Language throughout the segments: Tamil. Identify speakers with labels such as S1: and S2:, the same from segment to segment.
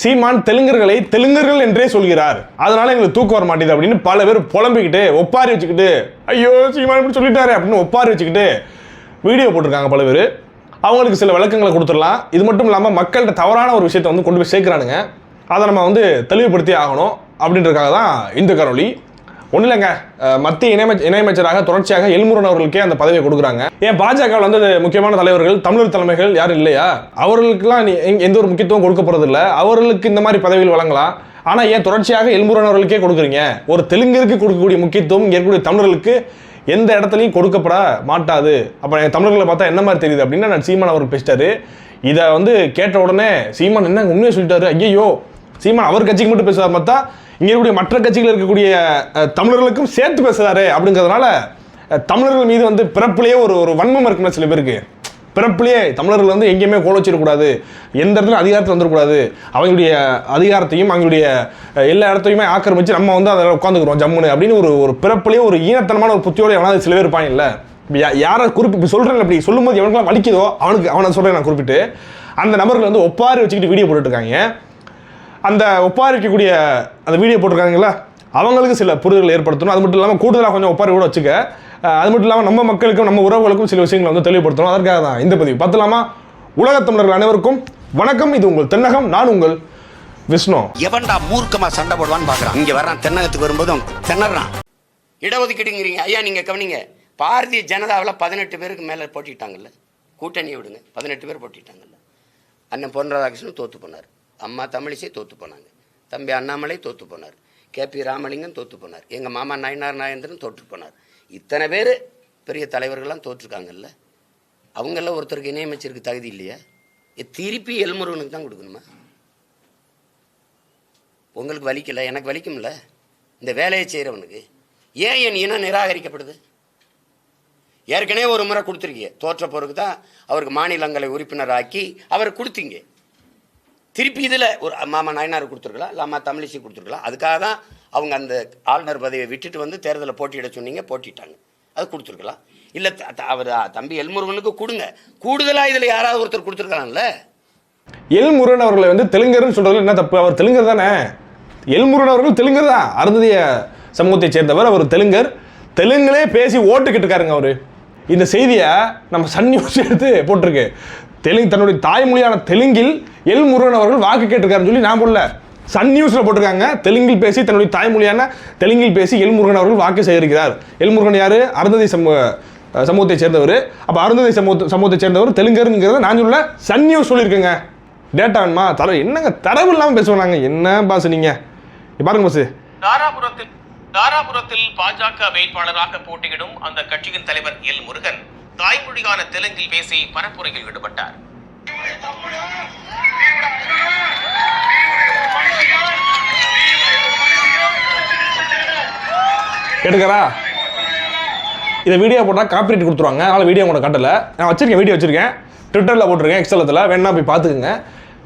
S1: சீமான் தெலுங்கர்களை தெலுங்கர்கள் என்றே சொல்கிறார். அதனால எங்களுக்கு தூக்கம் வர மாட்டேது அப்படின்னு பல பேர் புலம்பிக்கிட்டு ஒப்பாரி வச்சுக்கிட்டு ஐயோ சீமான் இப்படி சொல்லிட்டாரு அப்படின்னு ஒப்பாரி வச்சுக்கிட்டு வீடியோ போட்டிருக்காங்க பல பேர். அவங்களுக்கு சில விளக்கங்களை கொடுத்துடலாம். இது மட்டும் இல்லாமல் மக்கள்கிட்ட தவறான ஒரு விஷயத்தை வந்து கொண்டு போய் சேர்க்குறானுங்க. அதை நம்ம வந்து தெளிவுபடுத்தி ஆகணும் அப்படின்றதுக்காக தான் இந்த கரோலி ஒன்றும் இல்லைங்க மத்திய இணையமைச்ச இணையமைச்சராக தொடர்ச்சியாக எல்முருகன் அவர்களுக்கே அந்த பதவியை கொடுக்குறாங்க. ஏன் பாஜகவில் வந்து முக்கியமான தலைவர்கள் தமிழர் தலைமைகள் யாரும் இல்லையா? அவர்களுக்கெல்லாம் எந்த ஒரு முக்கியத்துவம் கொடுக்க போறது அவர்களுக்கு இந்த மாதிரி பதவிகள் வழங்கலாம். ஆனால் ஏன் தொடர்ச்சியாக எல்முருகன் அவர்களுக்கே கொடுக்குறீங்க? ஒரு தெலுங்கிற்கு கொடுக்கக்கூடிய முக்கியத்துவம் இங்கே இருக்கக்கூடிய தமிழர்களுக்கு எந்த இடத்துலையும் கொடுக்கப்பட மாட்டாது. அப்போ தமிழர்களை பார்த்தா என்ன மாதிரி தெரியுது அப்படின்னு நான் சீமான் அவர்கள் பேசிட்டாரு. இதை வந்து கேட்ட உடனே சீமான் என்ன உண்மையை சொல்லிட்டாரு? ஐயோ சீமான் அவர் கட்சிக்கு மட்டும் பேசுவார் பார்த்தா இங்கே இருக்கக்கூடிய மற்ற கட்சிகள் இருக்கக்கூடிய தமிழர்களுக்கும் சேர்த்து பேசுறாரு அப்படிங்கிறதுனால தமிழர்கள் மீது வந்து பிறப்புலேயே ஒரு ஒரு வன்மம் இருக்குன்னு சில பேருக்கு. பிறப்புலேயே தமிழர்கள் வந்து எங்கேயுமே கோல வச்சிடக்கூடாது. எந்த இடத்துல அதிகாரத்தில் வந்துடக்கூடாது. அவங்களுடைய அதிகாரத்தையும் அவங்களுடைய எல்லா இடத்தையுமே ஆக்கிரமிச்சு நம்ம வந்து அதில் உட்காந்துக்கிறோம் ஜம்முன்னு அப்படின்னு ஒரு ஒரு பிறப்புலேயே ஒரு ஈனத்தனமான ஒரு புத்தியோட எவனாவது சில பேர் இருப்பாங்க இல்லை. யாரை குறிப்பிட்டு சொல்கிறேன் அப்படி சொல்லும்போது எவனுக்குலாம் வலிக்குதோ அவனுக்கு அவனை சொல்கிறேன் நான் குறிப்பிட்டு. அந்த நபர்கள் வந்து ஒப்பாரி வச்சுக்கிட்டு வீடியோ போட்டுட்ருக்காங்க அந்த ஒப்பாரி இருக்கக்கூடிய அந்த வீடியோ போட்டிருக்காங்களா அவங்களுக்கு சில புரிதல் ஏற்படுத்தணும். அது மட்டும் இல்லாமல் கூடுதலாக கொஞ்சம் ஒப்பாரி கூட வச்சுக்க. அது மட்டும் இல்லாமல் நம்ம மக்களுக்கும் நம்ம உறவுகளுக்கும் சில விஷயங்களை வந்து தெளிவுபடுத்தணும். அதற்காக தான் இந்த பதிவு. பார்த்தலாமா உலகத் தமிழர்கள் அனைவருக்கும் வணக்கம். இது உங்கள் தென்னகம். நான் உங்கள் விஷ்ணு.
S2: எவன்டா மூர்க்கமா சண்டை போடுவான்னு பாக்குறான். இங்க வர்றான். தென்னகத்துக்கு வரும்போது அவன் திணறான். இடஒதுக்கீடுங்கிறீங்க. ஐயா நீங்க கவனிங்க. பாரதிய ஜனதாவில் பதினெட்டு பேருக்கு மேலே போட்டிட்டாங்கல்ல. கூட்டணியை விடுங்க. பதினெட்டு பேர் போட்டிட்டாங்கல்ல. அண்ணன் பொன் ராதாகிருஷ்ணன் தோத்து போனார். அம்மா தமிழிசை தோத்து போனாங்க. தம்பி அண்ணாமலை தோத்து போனார். கே பி ராமலிங்கம் தோத்து போனார். எங்கள் மாமா நயனார் நாயந்திரன் தோற்று போனார். இத்தனை பேர் பெரிய தலைவர்கள்லாம் தோற்றுருக்காங்கல்ல? அவங்கெல்லாம் ஒருத்தருக்கு இணையமைச்சருக்கு தகுதி இல்லையா? திருப்பி எல்முருகனுக்கு தான் கொடுக்கணுமா? உங்களுக்கு வலிக்கல? எனக்கு வலிக்கும்ல? இந்த வேலையை செய்கிறவனுக்கு ஏன் என் இனம் நிராகரிக்கப்படுது? ஏற்கனவே ஒரு முறை கொடுத்துருக்கீங்க. தோற்ற பொறுக்கு தான் அவருக்கு மாநிலங்களை உறுப்பினராக்கி அவரை கொடுத்தீங்க. திருப்பி இதில் ஒரு மாமா நாயனார் கொடுத்துருக்கலாம் இல்லை அம்மா தமிழிசை கொடுத்துருக்கலாம். அதுக்காக தான் அவங்க அந்த ஆளுநர் பதவியை விட்டுட்டு வந்து தேர்தலில் போட்டியிட சொன்னீங்க போட்டிட்டாங்க. அது கொடுத்துருக்கலாம். இல்லை அவர் தம்பி எல்முருகனுக்கு கொடுங்க. கூடுதலாக இதில் யாராவது ஒருத்தர் கொடுத்துருக்கலாம்ல
S1: எல்முருகன் அவர்களை வந்து தெலுங்கர்னு சொல்றதுல என்ன தப்பு? அவர் தெலுங்கர் தானே? எல்முருகன் அவர்கள் தெலுங்கர் தான். அருந்ததிய சமூகத்தைச் சேர்ந்தவர் அவர் தெலுங்கர். தெலுங்குலே பேசி ஓட்டுக்கிட்டு இருக்காருங்க அவரு. இந்த செய்தியை நம்ம சன் நியூஸ் எடுத்து போட்டிருக்கு. தெலுங்கு தன்னுடைய தாய்மொழியான தெலுங்கில் எல் முருகன் அவர்கள் வாக்கு கேட்டிருக்காருன்னு சொல்லி நான் போடல. சன் நியூஸில் போட்டிருக்காங்க. தெலுங்கில் பேசி தன்னுடைய தாய்மொழியான தெலுங்கில் பேசி எல் முருகன் அவர்கள் வாக்கு சேகரிக்கிறார். எல் முருகன் யார்? அருந்ததி சமூக அஹ் சமூகத்தை சேர்ந்தவர். அப்போ அருந்ததி சமூக சமூகத்தை சேர்ந்தவர் தெலுங்கருங்கிறத நான் சொல்ல சன் நியூஸ் சொல்லியிருக்கேங்க. டேட்டா வேணுமா? தர என்னங்க தரவு இல்லாமல் பேசுவாங்க என்ன பாஸ் நீங்கள் பாருங்க பாஸ்
S3: தாராபுரத்தில் தாராபுரத்தில் பாஜக வேட்பாளராக போட்டியிடும் அந்த கட்சியின் தலைவர் எல் முருகன். தாய்மொழியான தெலுங்கில் பேசி பரப்புரையில் ஈடுபட்டார்.
S1: கேட்டுக்கறா இதை வீடியோ போட்டால் காப்பிரைட் கொடுத்துருவாங்க. அதனால் வீடியோ கூட கட்டலை. நான் வச்சிருக்கேன் வீடியோ வச்சிருக்கேன். ட்விட்டரில் போட்டிருக்கேன் எக்ஸலத்தில் வேணா போய் பார்த்துக்குங்க.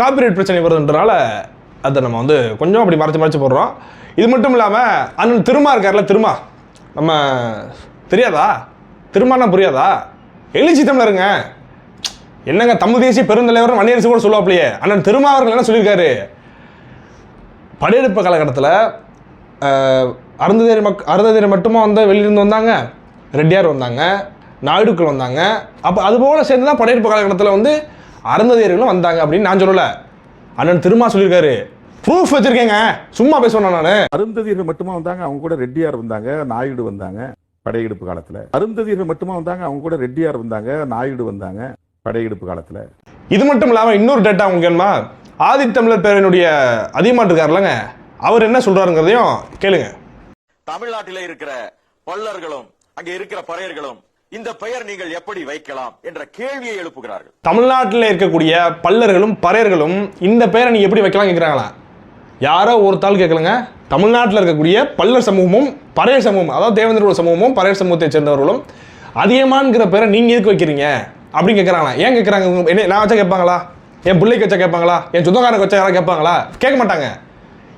S1: காப்பிரைட் பிரச்சனை வருதுன்றனால அதை நம்ம வந்து கொஞ்சம் அப்படி மறைச்சு மறைச்சு போடுறோம். இது மட்டும் இல்லாமல் அண்ணன் திருமா இருக்கார்ல திருமா. நம்ம தெரியாதா? திருமானா புரியாதா? எழுச்சி தமிழருங்க. என்னங்க தமிழ் தேசிய பெருந்தலைவர் மணியரசு கூட சொல்லுவாப்லையே. அண்ணன் திருமாவர்கள் என்ன சொல்லியிருக்காரு? படையெடுப்பு காலகட்டத்தில் அருந்ததேரி மக் அருந்ததேரி மட்டுமா வந்து வெளியிருந்து வந்தாங்க? ரெட்டியார் வந்தாங்க நாயுடுக்கள் வந்தாங்க. அப்போ அதுபோல் சேர்ந்து தான் படையெடுப்பு காலகட்டத்தில் வந்து அருந்ததேரிகளும் வந்தாங்க அப்படின்னு நான் சொல்லலை. அண்ணன் திருமா சொல்லியிருக்காரு. ப்ரூஃப் வச்சுருக்கேங்க. சும்மா பேசணும் நான்.
S4: அருந்ததியர்கள் மட்டுமா வந்தாங்க அவங்க கூட ரெட்டியார் வந்தாங்க நாயுடு வந்தாங்க. படையெடுப்பு காலத்துல. அருந்ததியர்கள் மட்டுமா வந்தாங்க? அவங்க கூட ரெட்டியார் வந்தாங்க நாயுடு வந்தாங்க படையெடுப்பு காலத்துல.
S1: இது மட்டும் இல்லாமல் இன்னொரு டேட்டா உங்களுக்கு வேணுமா? ஆதித்தமிழர் பேரனுடைய அதிகமாட்டு இருக்காருலங்க அவர் என்ன சொல்கிறாருங்கிறதையும் கேளுங்க.
S5: தமிழ்நாட்டிலே இருக்கிற பல்லர்களும் அங்கே இருக்கிற பறையர்களும் இந்த பெயர் நீங்கள் எப்படி வைக்கலாம் என்ற கேள்வியை எழுப்புகிறார்கள்.
S1: தமிழ்நாட்டில் இருக்கக்கூடிய பல்லர்களும் பறையர்களும் இந்த பேரை நீ எப்படி வைக்கலாம் கேட்குறாங்களா யாரோ ஒரு தாள் கேட்கலங்க தமிழ்நாட்டில் இருக்கக்கூடிய பல்லர் சமூகமும் பறையர் சமூகம் அதாவது தேவேந்திரோட சமூகமும் பறையர் சமூகத்தை சேர்ந்தவர்களும் அதியமான்ங்கிற பேரை நீங்கள் எதுக்கு வைக்கிறீங்க? அப்படின்னு கேட்குறாங்களா ஏன் கேட்குறாங்க என்ன நான் வச்சா கேட்பாங்களா? என் பிள்ளைக்கு வச்சா கேட்பாங்களா? என் சொந்தக்காரனுக்கு வச்சா யாராவது கேட்பாங்களா? கேட்க மாட்டாங்க.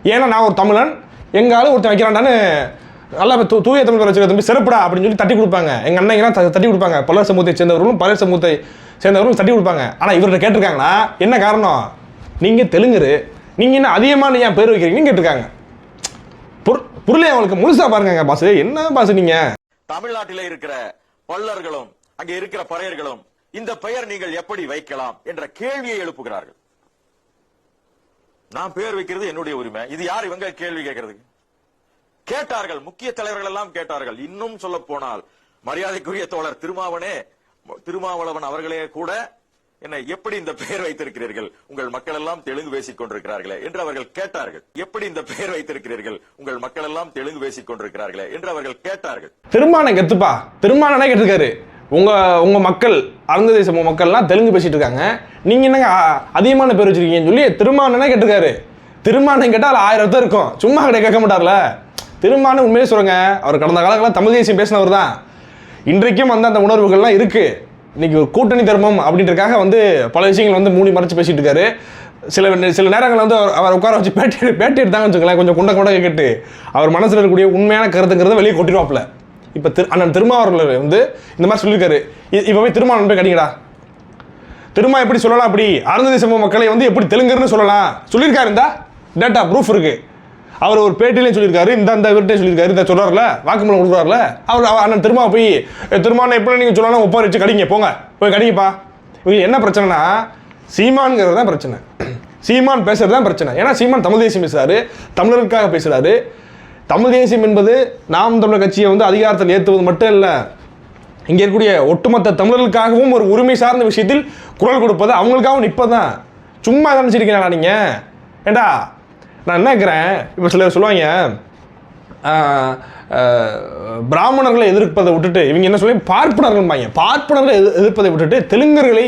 S1: ஏன்னா நான் ஒரு தமிழன். எங்காலும் ஒருத்தன் வைக்கிறான்டான்னு நல்லா தூ தூய தமிழ் வச்சுக்க தம்பி சிறப்புடா அப்படின்னு சொல்லி தட்டி கொடுப்பாங்க. எங்கள் அண்ணங்கெல்லாம் த- தட்டி கொடுப்பாங்க. பல்லர் சமூகத்தை சேர்ந்தவர்களும் பல்லர் சமூகத்தை சேர்ந்தவர்களும் தட்டி கொடுப்பாங்க. ஆனால் இவர்கிட்ட கேட்டிருக்காங்கன்னா என்ன காரணம்? நீங்கள் தெலுங்கரு. நீங்கள் என்ன அதிகமான ஏன் பேர் வைக்கிறீங்கன்னு கேட்டிருக்காங்க. பொருளை அவங்களுக்கு முழுசா பாருங்க பாஸ் என்ன பாஸ் நீங்க?
S5: தமிழ்நாட்டில இருக்கிற பல்லர்களும் அங்கே இருக்கிற பறையர்களும் இந்த பெயர் நீங்கள் எப்படி வைக்கலாம் என்ற கேள்வியை எழுப்புகிறார்கள். நான் பெயர் வைக்கிறது என்னுடைய உரிமை. இது யார் இவங்க? கேள்வி கேட்கறது கேட்டார்கள். முக்கிய தலைவர்கள் எல்லாம் கேட்டார்கள். இன்னும் சொல்ல போனால் மரியாதைக்குரிய தோழர் திருமாவனே திருமாவளவன் அவர்களே கூட என்ன எப்படி இந்த பெயர் வைத்திருக்கிறீர்கள்? உங்கள் மக்கள் எல்லாம் தெலுங்கு பேசிக் கொண்டிருக்கிறார்களே என்று அவர்கள் கேட்டார்கள். எப்படி இந்த பெயர் வைத்திருக்கிறீர்கள்? உங்கள் மக்கள் எல்லாம் தெலுங்கு பேசிக் கொண்டிருக்கிறார்களே என்று அவர்கள் கேட்டார்கள்.
S1: திருமானம் கெத்துப்பா. திருமானே கேட்டிருக்காரு? உங்க உங்க மக்கள் அருந்ததி சமூக மக்கள்லாம் தெலுங்கு பேசிட்டு இருக்காங்க. நீங்க என்னங்க அதிகமான பேர் வச்சிருக்கீங்கன்னு சொல்லி திருமானே கேட்டிருக்காரு? திருமானம் கேட்டால் ஆயிரம் அர்த்தம் இருக்கும். சும்மா கிடையாது கேட்க மாட்டார்ல. திருமானம் உண்மையே சொல்லுங்க அவர் கடந்த காலங்களில் தமிழ் தேசியம் பேசினவர் தான். இன்றைக்கும் வந்து அந்த உணர்வுகள்லாம் இருக்குது இன்னைக்கு ஒரு கூட்டணி தர்மம் அப்படின்றதுக்காக வந்து பல விஷயங்கள் வந்து மூடி மறைச்சு பேசிட்டு இருக்காரு. சில சில நேரங்களில் வந்து அவர் அவர் உட்கார வச்சு பேட்டி பேட்டி எடுத்தாங்கன்னு வச்சுக்கோங்களேன் கொஞ்சம் குண்ட குண்ட கேட்டு அவர் மனசில் இருக்கக்கூடிய உண்மையான கருத்துங்கிறத வெளியே கொட்டிடுவாப்ல இப்போ திரு அண்ணன் திருமாவர்கள் வந்து இந்த மாதிரி சொல்லியிருக்காரு. இ- இப்போ போய் திருமாவளவன் போய் கடிங்கடா. திருமா எப்படி சொல்லலாம் அப்படி? அருந்ததி சமூக மக்களை வந்து எப்படி தெலுங்குன்னு சொல்லலாம்? சொல்லியிருக்காரு இந்த. டேட்டா ப்ரூஃப் இருக்குது அவர் ஒரு பேட்டிலையும் சொல்லியிருக்காரு இந்த அந்த இவர்கிட்ட சொல்லியிருக்காரு இந்த சொல்றாருல வாக்குமூலம் கொடுக்குறாருல அவர் அவர் அண்ணன் திருமா போய் திருமான திருமானை எப்படி நீங்கள் சொல்லலாம் ஒப்பாரி வச்சு கடிங்க போங்க போய் கடிங்கப்பா. இவங்களுக்கு என்ன பிரச்சனைனா சீமான்ங்கிறது தான் பிரச்சனை. சீமான் பேசுறது தான் பிரச்சனை. ஏன்னா சீமான் தமிழ் தேசியம் பேசுறாரு தமிழருக்காக பேசுறாரு. தமிழ் தேசியம் என்பது நாம் தமிழர் கட்சியை வந்து அதிகாரத்தில் ஏற்றுவது மட்டும் இல்லை இங்கே இருக்கக்கூடிய ஒட்டுமொத்த தமிழர்களுக்காகவும் ஒரு உரிமை சார்ந்த விஷயத்தில் குரல் கொடுப்பது அவங்களுக்காகவும் நிற்பதான் சும்மா நினச்சிருக்கீங்களா நீங்கள் ஏண்டா நான் என்ன இருக்கிறேன் இப்போ சிலர் சொல்லுவாங்க பிராமணர்களை எதிர்ப்பதை விட்டுட்டு இவங்க என்ன சொல்லி பார்ப்பனர்கள்பாங்க பார்ப்பனர்களை எதிர் எதிர்ப்பதை விட்டுட்டு தெலுங்கர்களை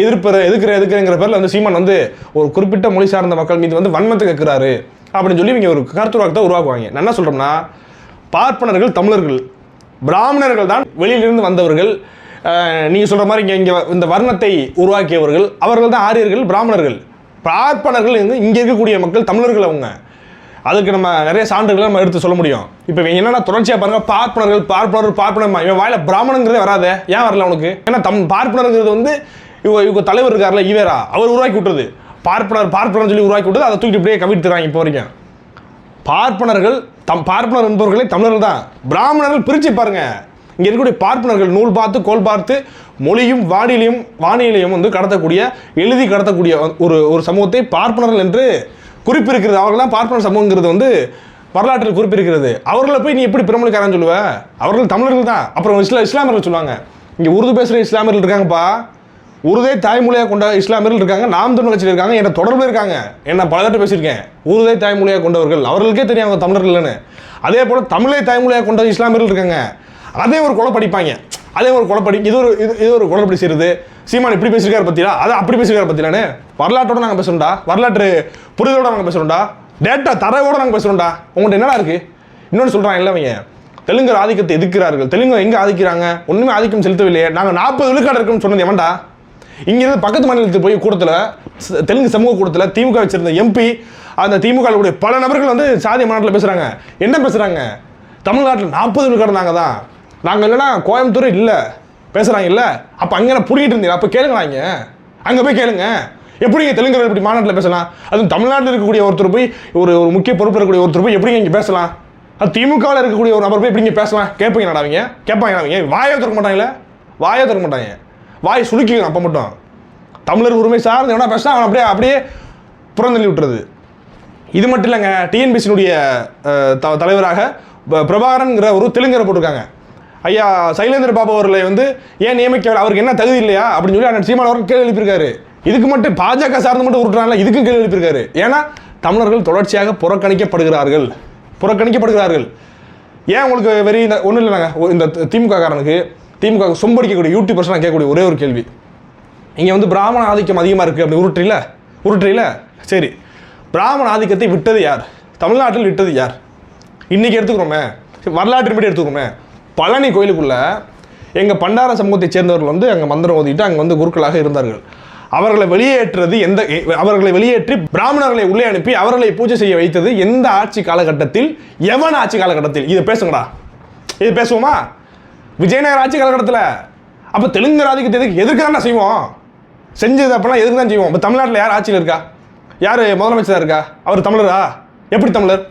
S1: எதிர்ப்பதை எதிர்க்கிற எதிர்க்கிறங்கிற பேரில் வந்து சீமான் வந்து ஒரு குறிப்பிட்ட மொழி சார்ந்த மக்கள் மீது வந்து வன்மத்தை கேட்குறாரு அப்படின்னு சொல்லி இவங்க ஒரு கருத்துருவாக்கத்தை உருவாக்குவாங்க. நான் என்ன சொல்கிறோம்னா பார்ப்பனர்கள் தமிழர்கள். பிராமணர்கள் தான் வெளியிலிருந்து வந்தவர்கள். நீங்கள் சொல்கிற மாதிரி இங்கே இங்கே இந்த வர்ணத்தை உருவாக்கியவர்கள். அவர்கள் தான் ஆரியர்கள் பிராமணர்கள். பார்ப்பனர்கள் வந்து இங்கே இருக்கக்கூடிய மக்கள் தமிழர்கள் அவங்க. அதுக்கு நம்ம நிறைய சான்றுகளை நம்ம எடுத்து சொல்ல முடியும். இப்போ இவங்க என்னன்னா தொடர்ச்சியாக பாருங்க பார்ப்பனர்கள் பார்ப்பனர் பார்ப்பனர் இவன் வாயில பிராமணங்கிறதே வராத. ஏன் வரல உனக்கு ஏன்னா தம் பார்ப்பனருங்கிறது வந்து இவங்க இவங்க தலைவர் இருக்கார்ல ஈவேரா அவர் உருவாக்கி விட்டுறது பார்ப்பனர் பார்ப்பனர் சொல்லி உருவாக்கி விட்டது அதை தூக்கிட்டு இப்படியே கவிழ்த்துறாங்க இப்போ வரைக்கும். பார்ப்பனர்கள் தம் பார்ப்பனர் என்பவர்களே தமிழர்கள் தான். பிராமணர்கள் பிரித்து பாருங்க. இங்கே இருக்கக்கூடிய பார்ப்பனர்கள் நூல் பார்த்து கோல் பார்த்து மொழியும் வானிலையும் வானிலையும் வந்து கடத்தக்கூடிய எழுதி கடத்தக்கூடிய ஒரு ஒரு சமூகத்தை பார்ப்பனர்கள் என்று குறிப்பிருக்கிறது. அவர்கள் தான் பார்ப்பனர் சமூகங்கிறது வந்து வரலாற்றில் குறிப்பிருக்கிறது. அவர்களை போய் நீ எப்படி பிரமணிக்காரன்னு சொல்லுவ? அவர்கள் தமிழர்கள் தான். அப்புறம் இஸ்லா இஸ்லாமியர்கள் சொல்லுவாங்க. இங்கே உருது பேசுகிற இஸ்லாமியர்கள் இருக்காங்கப்பா. உருதே தாய்மொழியாக கொண்ட இஸ்லாமியர்கள் இருக்காங்க. நாம் தமிழ் கட்சியில் இருக்காங்க. என்ன தொடர்பு இருக்காங்க. என்ன பல பேசியிருக்கேன். உருதே தாய்மொழியாக கொண்டவர்கள். அவர்களுக்கே தெரியும் அவங்க தமிழர்கள்னு அதே போல் தமிழே தாய்மொழியாக கொண்ட இஸ்லாமியர்கள் இருக்காங்க. அதே ஒரு கொலை படிப்பாங்க. அதே ஒரு குழப்படி இது ஒரு இது இது ஒரு குழப்படி செய்யுது சீமான் இப்படி பேசியிருக்காரு பத்தியா அதை அப்படி பேசியிருக்காரு பத்தியானே வரலாற்றோட நாங்கள் பேசுகிறோம்டா வரலாற்று புரிதலோட நாங்கள் பேசுகிறோம்டா டேட்டா தரவோட நாங்கள் பேசுகிறோம்டா உங்கள்கிட்ட என்னடா இருக்கு? இன்னொன்று சொல்கிறாங்க இல்லை அவங்க தெலுங்கர் ஆதிக்கத்தை எதிர்க்கிறார்கள். தெலுங்கு எங்கே ஆதிக்கிறாங்க? ஒன்றுமே ஆதிக்கம் செலுத்தவில்லையே. நாங்கள் நாற்பது விழுக்காடு இருக்குன்னு சொன்னது எவன்டா? இங்கிருந்து பக்கத்து மாநிலத்துக்கு போய் கூட்டத்தில் தெலுங்கு சமூக கூட்டத்தில் திமுக வச்சிருந்த எம்பி அந்த திமுகவுடைய உடைய பல நபர்கள் வந்து சாதிய மாநாட்டில் பேசுகிறாங்க என்ன பேசுகிறாங்க தமிழ்நாட்டில் நாற்பது விழுக்காடு நாங்கள் தான் நாங்கள் இல்லைன்னா கோயம்புத்தூர் இல்லை. பேசுகிறாங்க இல்லை. அப்போ அங்கே புடிங்கிட்டு இருந்தீங்க? அப்போ கேளுங்களா இங்கே? அங்கே போய் கேளுங்க. எப்படிங்க தெலுங்கு இப்படி மாநாட்டில் பேசலாம்? அதுவும் தமிழ்நாட்டில் இருக்கக்கூடிய ஒருத்தர் போய் ஒரு ஒரு முக்கிய பொறுப்பில் இருக்கக்கூடிய ஒருத்தர் போய் எப்படிங்க இங்கே பேசலாம்? அது திமுகவில் இருக்கக்கூடிய ஒரு நபர் போய் எப்படிங்க பேசலாம்? கேட்பீங்க அவங்க கேட்பாங்க அவங்க வாயை திறக்க மாட்டாங்களே வாயை திறக்க மாட்டாங்க. வாயை சுலுக்கிக்கணும் அப்போ மட்டும். தமிழர் உரிமை சார்ந்து எவனா பேசினா அவன் அப்படியே அப்படியே புறந்தள்ளி விட்டுறது. இது மட்டும் இல்லைங்க டிஎன்பிசியினுடைய தலைவராக ப- பிரபாகரன்கிற ஒரு தெலுங்கரை போட்டிருக்காங்க. ஐயா சைலேந்திர பாபு அவர்களை வந்து ஏன் நியமிக்க அவருக்கு என்ன தகுதி இல்லையா அப்படின்னு சொல்லி அண்ணன் சீமான் அவர்கள் கேள்வி எழுப்பியிருக்காரு இதுக்கு மட்டும் பாஜக சார்ந்து மட்டும் உருட்டுறாங்களா இதுக்கும் கேள்வி எழுப்பியிருக்காரு ஏன்னா தமிழர்கள் தொடர்ச்சியாக புறக்கணிக்கப்படுகிறார்கள் புறக்கணிக்கப்படுகிறார்கள் ஏன் உங்களுக்கு வெறி இந்த ஒன்றும் இல்லைங்க இந்த திமுக காரனுக்கு திமுக சொம்படிக்கக்கூடிய யூடியூபர்ஸ் நான் கேட்கக்கூடிய ஒரே ஒரு கேள்வி இங்கே வந்து பிராமண ஆதிக்கம் அதிகமாக இருக்குது அப்படி உருட்டுறீல உருட்டுறீல சரி பிராமண ஆதிக்கத்தை விட்டது யார் தமிழ்நாட்டில் விட்டது யார் இன்றைக்கி எடுத்துக்கிறோமே வரலாற்று படி எடுத்துக்கிறோமே பழனி கோயிலுக்குள்ளே எங்கள் பண்டார சமூகத்தைச் சேர்ந்தவர்கள் வந்து அங்கே மந்திரம் ஓதிட்டு அங்கே வந்து குருக்களாக இருந்தார்கள். அவர்களை வெளியேற்றுறது எந்த அவர்களை வெளியேற்றி பிராமணர்களை உள்ளே அனுப்பி அவர்களை பூஜை செய்ய வைத்தது எந்த ஆட்சி காலகட்டத்தில் எவன் ஆட்சி காலகட்டத்தில்? இதை பேசுங்கடா. இது பேசுவோமா? விஜயநகர் ஆட்சி காலகட்டத்தில். அப்போ தெலுங்கு ஆதிக்கத்தை எதுக்கு எதுக்கு செய்வோம்? செஞ்சது அப்படின்னா எதுக்கு தான் செய்வோம்? இப்போ தமிழ்நாட்டில் யார் ஆட்சியில் இருக்கா? யார் முதலமைச்சராக இருக்கா? அவர் தமிழரா? எப்படி தமிழர்?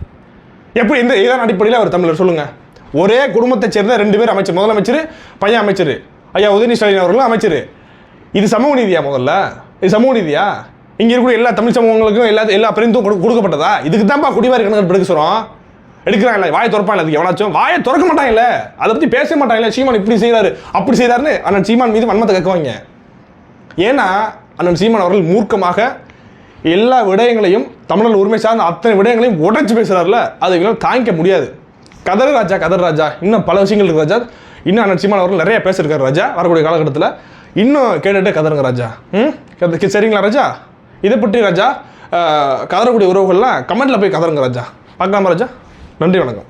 S1: எப்படி எந்த இதான் அடிப்படையில் அவர் தமிழர்? சொல்லுங்கள் ஒரே குடும்பத்தை சேர்ந்த ரெண்டு பேர் அமைச்சர். முதலமைச்சர் பையன் அமைச்சர். ஐயா உதயநிதி ஸ்டாலின் அவர்களும் அமைச்சர். இது சமூக நீதியா முதல்ல? இது சமூக நீதியா? இங்கே இருக்கக்கூடிய எல்லா தமிழ் சமூகங்களுக்கும் எல்லா எல்லா பிரிந்தும் கொடுக்கப்பட்டதா? இதுக்கு தான்ப்பா குடிவாரி கணக்கு எடுக்க சொல்கிறோம் எடுக்கிறாங்கல்ல வாயை திறப்பாங்க அதுக்கு எவனாச்சும்? வாயை திறக்க மாட்டாங்கல்ல அதை பற்றி பேச மாட்டாங்கல்ல சீமான் இப்படி செய்கிறாரு அப்படி செய்கிறாருன்னு அண்ணன் சீமான் மீது வன்மத்தை கக்குவாங்க ஏன்னா அண்ணன் சீமான் அவர்கள் மூர்க்கமாக எல்லா விடயங்களையும் தமிழர் உரிமை சார்ந்த அத்தனை விடயங்களையும் உடைச்சு பேசுகிறாருல அது இவங்களால தாங்கிக்க முடியாது. கதர் ராஜா கதர் ராஜா. இன்னும் பல விஷயங்கள் இருக்குது ராஜா. இன்னும் அண்ணன் சீமான் அவர்கள் நிறைய பேசியிருக்காரு ராஜா வரக்கூடிய காலகட்டத்தில். இன்னும் கேட்டுட்டு கதருங்க ராஜா. ம்? சரிங்களா ராஜா? இதை பற்றி ராஜா அஹ், கதறக்கூடிய உறவுகள்லாம் கமெண்ட்ல போய் கதருங்க ராஜா. பார்க்கலாமா ராஜா? நன்றி வணக்கம்.